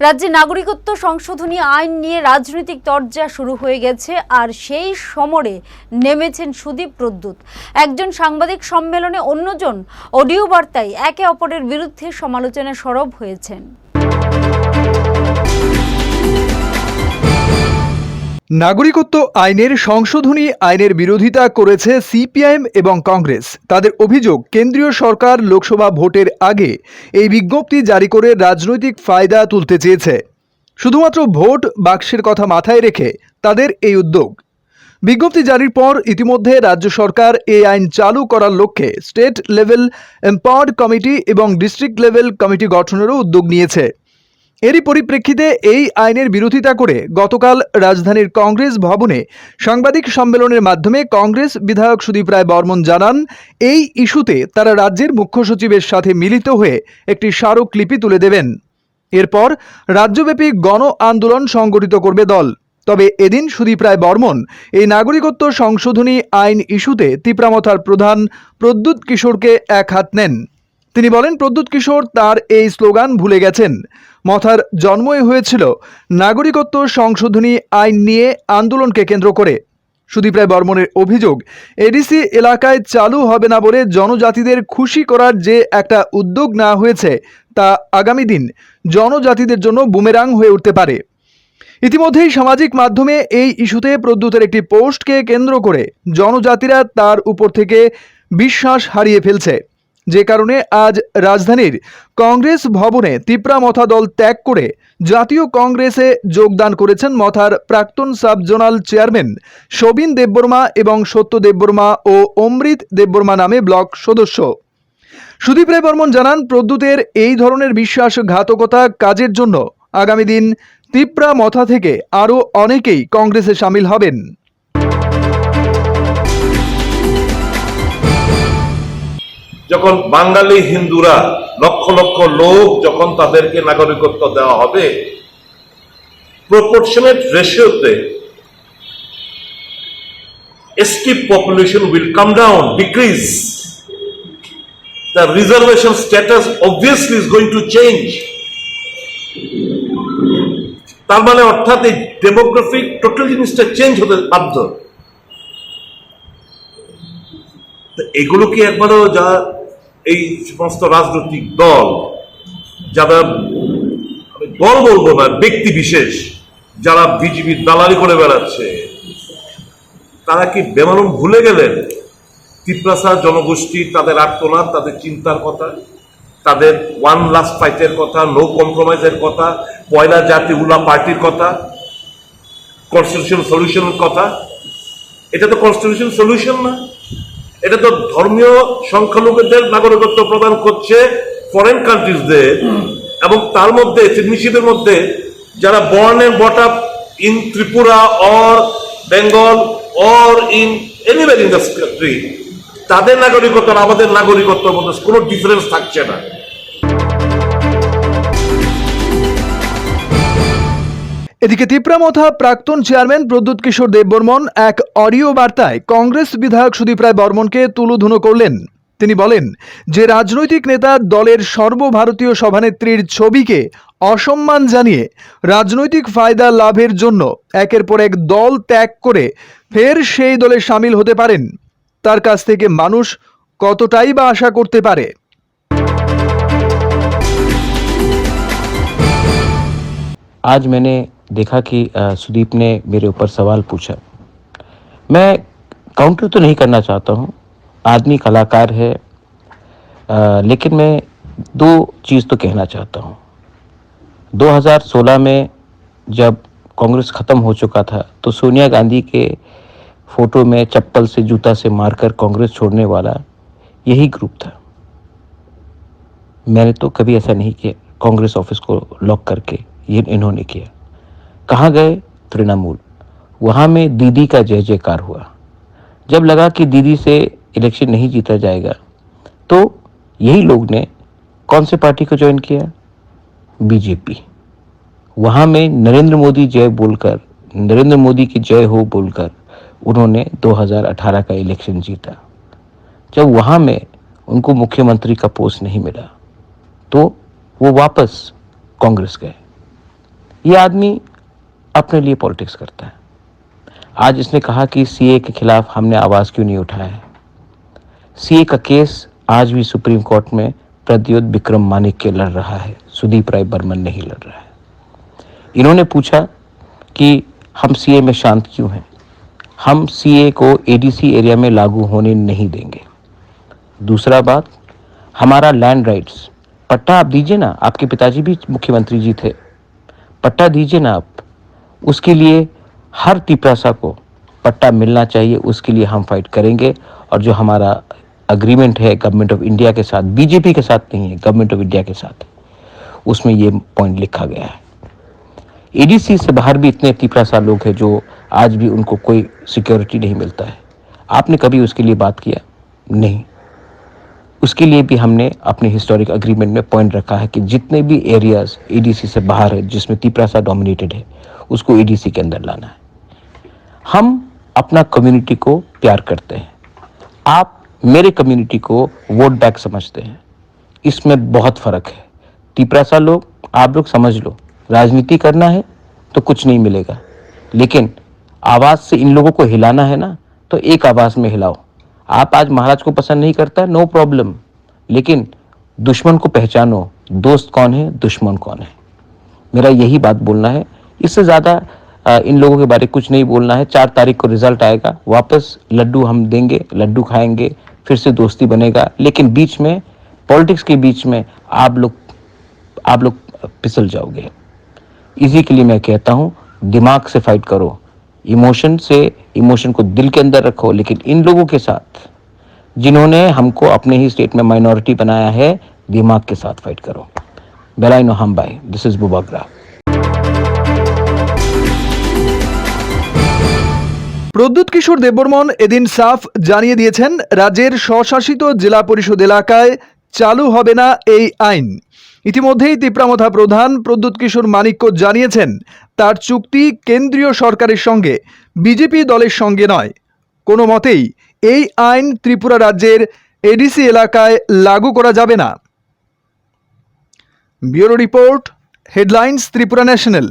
রাজ্যে নাগরিকত্ব সংশোধনী আইন নিয়ে রাজনৈতিক তর্জা শুরু হয়ে গেছে, আর সেই সমরে নেমেছেন সুদীপ প্রদ্যুৎ। একজন সাংবাদিক সম্মেলনে অন্যজন অডিও বার্তায় একে অপরের বিরুদ্ধে সমালোচনা সরব হয়েছেন। নাগরিকত্ব আইনের সংশোধনী আইনের বিরোধিতা করেছে সিপিআইএম এবং কংগ্রেস। তাদের অভিযোগ, কেন্দ্রীয় সরকার লোকসভা ভোটের আগে এই বিজ্ঞপ্তি জারি করে রাজনৈতিক ফায়দা তুলতে চেয়েছে। শুধুমাত্র ভোট বাক্সের কথা মাথায় রেখে তাদের এই উদ্যোগ। বিজ্ঞপ্তি জারির পর ইতিমধ্যে রাজ্য সরকার এই আইন চালু করার লক্ষ্যে স্টেট লেভেল, এম্পাওয়ার্ড কমিটি এবং ডিস্ট্রিক্ট লেভেল কমিটি গঠনেরও উদ্যোগ নিয়েছে। এরই পরিপ্রেক্ষিতে এই আইনের বিরোধিতা করে গতকাল রাজধানীর কংগ্রেস ভবনে সাংবাদিক সম্মেলনের মাধ্যমে কংগ্রেস বিধায়ক সুদীপ রায় বর্মন জানান, এই ইস্যুতে তারা রাজ্যের মুখ্য সচিবের সাথে মিলিত হয়ে একটি স্মারকলিপি তুলে দেবেন। এরপর রাজ্যব্যাপী গণ আন্দোলন সংগঠিত করবে দল। তবে এদিন সুদীপ রায় বর্মন এই নাগরিকত্ব সংশোধনী আইন ইস্যুতে তিপ্রামথার প্রধান প্রদ্যুৎ কিশোরকে এক হাত নেন। তিনি বলেন, প্রদ্যুৎ কিশোর তার এই স্লোগান ভুলে গেছেন। মথার জন্মই হয়েছিল নাগরিকত্ব সংশোধনী আইন নিয়ে আন্দোলনকে কেন্দ্র করে। সুদীপ রায় বর্মনের অভিযোগ, এডিসি এলাকায় চালু হবে না বলে জনজাতিদের খুশি করার যে একটা উদ্যোগ না হয়েছে তা আগামী দিন জনজাতিদের জন্য বুমেরাং হয়ে উঠতে পারে। ইতিমধ্যেই সামাজিক মাধ্যমে এই ইস্যুতে প্রদ্যুতের একটি পোস্টকে কেন্দ্র করে জনজাতিরা তার উপর থেকে বিশ্বাস হারিয়ে ফেলছে। যে কারণে আজ রাজধানীর কংগ্রেস ভবনে তিপ্রা মথা দল ত্যাগ করে জাতীয় কংগ্রেসে যোগদান করেছেন মথার প্রাক্তন sub zonal chairman Sabin Debbarma এবং সত্য দেববর্মা ও অমৃত দেববর্মা নামে ব্লক সদস্য। সুদীপ রায় বর্মন জানান, প্রদ্যুতের এই ধরনের বিশ্বাসঘাতকতা কাজের জন্য আগামী দিন তিপ্রা মথা থেকে আরও অনেকেই কংগ্রেসে সামিল হবেন। যখন বাঙালি হিন্দুরা লক্ষ লক্ষ লোক যখন তাদেরকে নাগরিকত্ব দেওয়া হবে proportionate রেশিওতে ST population will come down decrease the reservation status obviously is going to change. তার মানে অর্থাৎ এই ডেমোগ্রাফিক টোটাল জিনিসটা চেঞ্জ হতে বাধ্য। এগুলো কি একবারও যা এই সমস্ত রাজনৈতিক দল, যারা আমি দল বলব না, ব্যক্তি বিশেষ, যারা বিজেপির দালালি করে বেড়াচ্ছে, তারা কি বেমালুম ভুলে গেলেন? তিপ্রাসা জনগোষ্ঠী, তাদের আত্মনাদ তাদের চিন্তার কথা, তাদের ওয়ান লাস্ট ফাইটের কথা নো কম্প্রোমাইজের কথা, পয়লা জাতি উল্লা পার্টির কথা কনস্টিটিউশন সলিউশনের কথা। এটা তো কনস্টিটিউশন সলিউশন না। এটা তো ধর্মীয় সংখ্যালঘুদের নাগরিকত্ব প্রদান করছে ফরেন কান্ট্রিজদের এবং তার মধ্যে সিডনিশিপের মধ্যে, যারা born and brought up in Tripura or Bengal or in anywhere in the country তাদের নাগরিকত্ব আর আমাদের নাগরিকত্বের মধ্যে কোনো ডিফারেন্স থাকছে না। এদিকে তিপ্রামথা প্রাক্তন চেয়ারম্যান প্রদ্যুৎ কিশোর দেববর্মন এক অডিও বার্তায় কংগ্রেস বিধায়ক সুদীপ রায় বর্মনকে তুলোধুনো করলেন তিনি বলেন যে রাজনৈতিক নেতা দলের সর্বভারতীয় সভানেত্রীর ছবিকে অসম্মান জানিয়ে রাজনৈতিক ফায়দা লাভের জন্য একের পর এক দল ত্যাগ করে ফের সেই দলে সামিল হতে পারেন তার কাছ থেকে মানুষ কতটাই বা আশা করতে পারে आज मैंने देखा कि सुदीप ने मेरे ऊपर सवाल पूछा। मैं काउंटर तो नहीं करना चाहता हूँ आदमी कलाकार है अ, लेकिन मैं दो चीज़ तो कहना चाहता हूँ। 2016 में जब कांग्रेस ख़त्म हो चुका था तो सोनिया गांधी के फ़ोटो में चप्पल से जूता से मारकर कांग्रेस छोड़ने वाला यही ग्रुप था। मैंने तो कभी ऐसा नहीं किया कांग्रेस ऑफ़िस को लॉक करके ये इन्होंने किया। कहाँ गए? तृणमूल। वहाँ में दीदी का जय जयकार हुआ। जब लगा कि दीदी से इलेक्शन नहीं जीता जाएगा तो यही लोग ने कौन से पार्टी को ज्वाइन किया? बीजेपी वहाँ में नरेंद्र मोदी जय बोलकर, नरेंद्र मोदी की जय हो बोलकर उन्होंने 2018 का इलेक्शन जीता। जब वहाँ में उनको मुख्यमंत्री का पोस्ट नहीं मिला तो वो वापस कांग्रेस गए। ये आदमी अपने लिए पॉलिटिक्स करता है। आज इसने कहा कि सीए के खिलाफ हमने आवाज़ क्यों नहीं उठाया है सीए का केस आज भी सुप्रीम कोर्ट में प्रद्योत विक्रम मानिक के लड़ रहा है। सुदीप राय बर्मन नहीं लड़ रहा है। इन्होंने पूछा कि हम सीए में शांत क्यों हैं? हम सीए को एडीसी एरिया में लागू होने नहीं देंगे। दूसरा बात, हमारा लैंड राइट्स पट्टा आप दीजिए ना, आपके पिताजी भी मुख्यमंत्री जी थे। पट्टा दीजिए ना आप। उसके लिए हर तिपरासा को पट्टा मिलना चाहिए, उसके लिए हम फाइट करेंगे। और जो हमारा अग्रीमेंट है गवर्नमेंट ऑफ़ इंडिया के साथ बीजेपी के साथ नहीं है गवर्नमेंट ऑफ़ इंडिया के साथ, उसमें ये पॉइंट लिखा गया है। एडीसी से बाहर भी इतने तिपरासा लोग हैं जो आज भी उनको कोई सिक्योरिटी नहीं मिलता है। आपने कभी उसके लिए बात किया? नहीं। उसके लिए भी हमने अपने हिस्टोरिक अग्रीमेंट में पॉइंट रखा है कि जितने भी एरियाज़ एडीसी से बाहर है, जिसमें तिपरासा डोमिनेटेड है उसको एडीसी के अंदर लाना है। हम अपना कम्युनिटी को प्यार करते हैं। आप मेरे कम्युनिटी को वोट बैक समझते हैं। इसमें बहुत फ़र्क है। तिपरासा लोग आप लोग समझ लो। राजनीति करना है तो कुछ नहीं मिलेगा। लेकिन आवाज़ से इन लोगों को हिलाना है ना तो एक आवाज़ में हिलाओ। आप आज महाराज को पसंद नहीं करता नो प्रॉब्लम लेकिन दुश्मन को पहचानो। दोस्त कौन है? दुश्मन कौन है? मेरा यही बात बोलना है। इससे ज़्यादा इन लोगों के बारे कुछ नहीं बोलना है। चार तारीख को रिज़ल्ट आएगा। वापस लड्डू हम देंगे, लड्डू खाएँगे, फिर से दोस्ती बनेगा। लेकिन बीच में, पॉलिटिक्स के बीच में आप लोग आप लोग फिसल जाओगे। इसी के लिए मैं कहता हूँ, दिमाग से फाइट करो। इमोशन से इमोशन को दिल के अंदर रखो, लेकिन इन लोगों के साथ, जिन्होंने हमको अपने ही स्टेट में माइनॉरिटी बनाया है, दिमाग के साथ फाइट करो। बेलाइनो हम bye this is Bubagra Pradyot Kishore Debbarman এদিন সাফ জানিয়ে দিয়েছেন, রাজ্যের স্বশাসিত জেলা পরিষদ এলাকায় চালু হবে না এই আইন। ইতিমধ্যেই তিপ্রামথা প্রধান প্রদ্যুৎ কিশোর মানিক্য জানিয়েছেন, তার চুক্তি কেন্দ্রীয় সরকারের সঙ্গে, বিজেপি দলের সঙ্গে নয়। কোনো মতেই এই আইন ত্রিপুরা রাজ্যের এডিসি এলাকায় লাগু করা যাবে না। Bureau report, headlines, Tripura national.